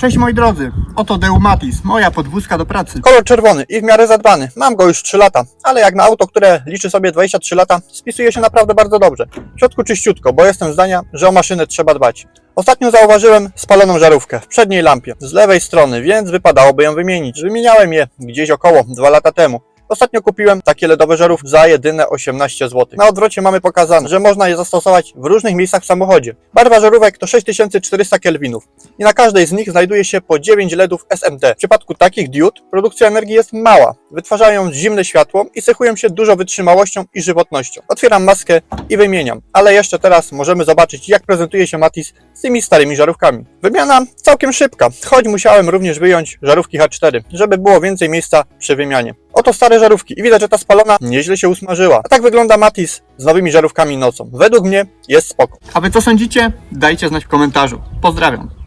Cześć moi drodzy, oto Deumatis, moja podwózka do pracy. Kolor czerwony i w miarę zadbany. Mam go już 3 lata, ale jak na auto, które liczy sobie 23 lata, spisuje się naprawdę bardzo dobrze. W środku czyściutko, bo jestem zdania, że o maszynę trzeba dbać. Ostatnio zauważyłem spaloną żarówkę w przedniej lampie, z lewej strony, więc wypadałoby ją wymienić. Wymieniałem je gdzieś około 2 lata temu. Ostatnio kupiłem takie LEDowe żarówki za jedyne 18 zł. Na odwrocie mamy pokazane, że można je zastosować w różnych miejscach w samochodzie. Barwa żarówek to 6400 kelwinów i na każdej z nich znajduje się po 9 LEDów SMD. W przypadku takich diod produkcja energii jest mała. Wytwarzają zimne światło i cechują się dużą wytrzymałością i żywotnością. Otwieram maskę i wymieniam. Ale jeszcze teraz możemy zobaczyć jak prezentuje się Matis z tymi starymi żarówkami. Wymiana całkiem szybka, choć musiałem również wyjąć żarówki H4, żeby było więcej miejsca przy wymianie. Oto stare żarówki i widać, że ta spalona nieźle się usmażyła. A tak wygląda Matis z nowymi żarówkami nocą. Według mnie jest spoko. A wy co sądzicie? Dajcie znać w komentarzu. Pozdrawiam.